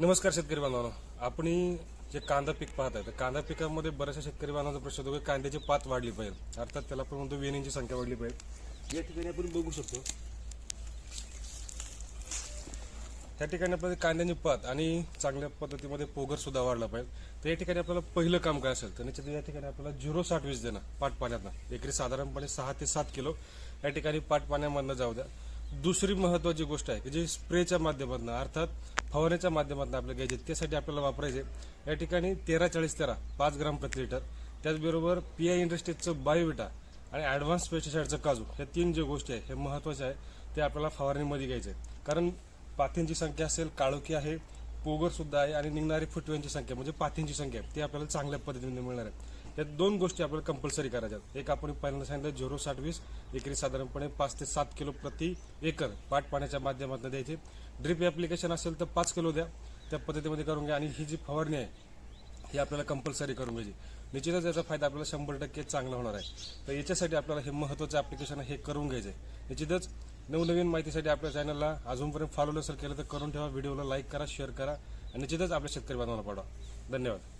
नमस्कार शेतकरी बांधवांनो. आपण जे कांदा पीक पाहत आहे तर कांदा पिकामध्ये बऱ्याचशा शेतकरी बांधवांचा प्रश्न होतो की कांद्याची पात वाढली पाहिजे. अर्थात त्याला आपण म्हणतो वेणींची संख्या वाढली पाहिजे. या ठिकाणी आपण बघू शकतो. त्या ठिकाणी आपल्याला कांद्याची पात आणि चांगल्या पद्धतीमध्ये पोगर सुद्धा वाढला पाहिजे. तर या ठिकाणी आपल्याला पहिलं काम काय असेल तर निश्चित या ठिकाणी आपल्याला झिरो साठ वीस देणं पाट पाण्यातनं. एकरी साधारणपणे सहा ते सात किलो. या ठिकाणी पाट पाण्यामधनं जाऊ द्या. दुसरी महत्वाची गोष्ट आहे की जी स्प्रेच्या माध्यमातून अर्थात फवारण्याच्या माध्यमातून आपल्याला घ्यायचे त्यासाठी आपल्याला वापरायचे या ठिकाणी तेरा चाळीस तेरा पाच ग्राम प्रति लिटर त्याचबरोबर पी आय इंडस्ट्रीजचं बायोविटा आणि ॲडव्हान्स पेस्टिसाईडचं काजू हे तीन जे गोष्टी आहे हे महत्त्वाचे आहे ते आपल्याला फवारणीमध्ये घ्यायचे आहे. कारण पाथींची संख्या असेल काळोखी आहे पोगरसुद्धा आहे आणि निघणारी फुटव्यांची संख्या म्हणजे पाथींची संख्या आहे ती आपल्याला चांगल्या पद्धतीने मिळणार आहे त्या दोन गोष्टी आपल्याला कंपल्सरी करायच्या एक आपण पहिल्यांदा सांगितलं झिरो साठ वीस एकरी साधारणपणे पाच ते सात किलो प्रति एकर पाट पाण्याच्या माध्यमातून द्यायचे. ड्रिप ऍप्लिकेशन असेल तर पाच किलो द्या. त्या पद्धतीमध्ये करून घ्या आणि ही जी फवारणी आहे ही आपल्याला कंपल्सरी करून घ्यायची. निश्चितच याचा फायदा आपल्याला शंभर टक्के चांगला होणार आहे. तर याच्यासाठी आपल्याला हे महत्त्वाचं ॲप्लिकेशन हे करून घ्यायचं आहे निश्चितच नवनवीन माहितीसाठी आपल्या चॅनलला अजूनपर्यंत फॉलो नसेल केलं तर करून ठेवा. व्हिडिओला लाईक करा शेअर करा आणि निश्चितच आपल्या शेतकरी बांधवांना पाठवा. धन्यवाद.